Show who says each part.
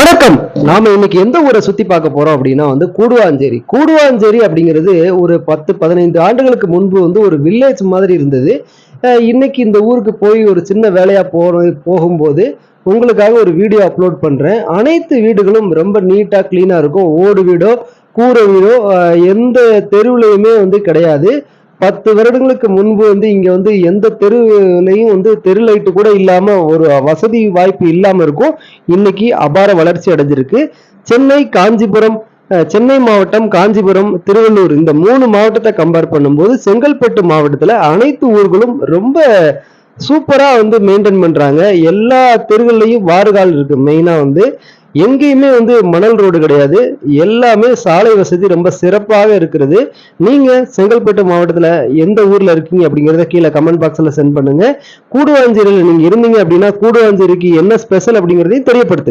Speaker 1: வணக்கம். நாம இன்னைக்கு எந்த ஊரை சுத்தி பார்க்க போறோம் அப்படின்னா வந்து கூடுவாஞ்சேரி. கூடுவாஞ்சேரி அப்படிங்கிறது ஒரு பத்து பதினைந்து ஆண்டுகளுக்கு முன்பு வந்து ஒரு வில்லேஜ் மாதிரி இருந்தது. இன்னைக்கு இந்த ஊருக்கு போய் ஒரு சின்ன வேலையா போற போகும்போது உங்களுக்காக ஒரு வீடியோ அப்லோட் பண்றேன். அனைத்து வீடுகளும் ரொம்ப நீட்டா கிளீனா இருக்கும். ஓடு வீடோ கூரை வீடோ எந்த தெருவுலையுமே வந்து கிடையாது. பத்து வருடங்களுக்கு முன்பு வந்து இங்க வந்து எந்த தெருவுலையும் வந்து தெரு லைட்டு கூட இல்லாம ஒரு வசதி வாய்ப்பு இல்லாம இருக்கும். இன்னைக்கு அபார வளர்ச்சி அடைஞ்சிருக்கு. சென்னை காஞ்சிபுரம் சென்னை மாவட்டம் காஞ்சிபுரம் திருவள்ளூர் இந்த மூணு மாவட்டத்தை கம்பேர் பண்ணும்போது செங்கல்பட்டு மாவட்டத்துல அனைத்து ஊர்களும் ரொம்ப சூப்பரா வந்து மெயின்டைன் பண்றாங்க. எல்லா தெருகள்லையும் வாறுகால் இருக்கு. மெயினா வந்து எங்கேயுமே வந்து மணல் ரோடு கிடையாது. எல்லாமே சாலை வசதி ரொம்ப சிறப்பாக இருக்கிறது. நீங்கள் செங்கல்பட்டு மாவட்டத்தில் எந்த ஊரில் இருக்கீங்க அப்படிங்கிறத கீழே கமெண்ட் பாக்ஸில் சென்ட் பண்ணுங்கள் கூடுவாஞ்சேரியில் நீங்கள் இருந்தீங்க அப்படின்னா கூடுவாஞ்சேரிக்கு என்ன ஸ்பெஷல் அப்படிங்கிறதையும் தெரியப்படுத்து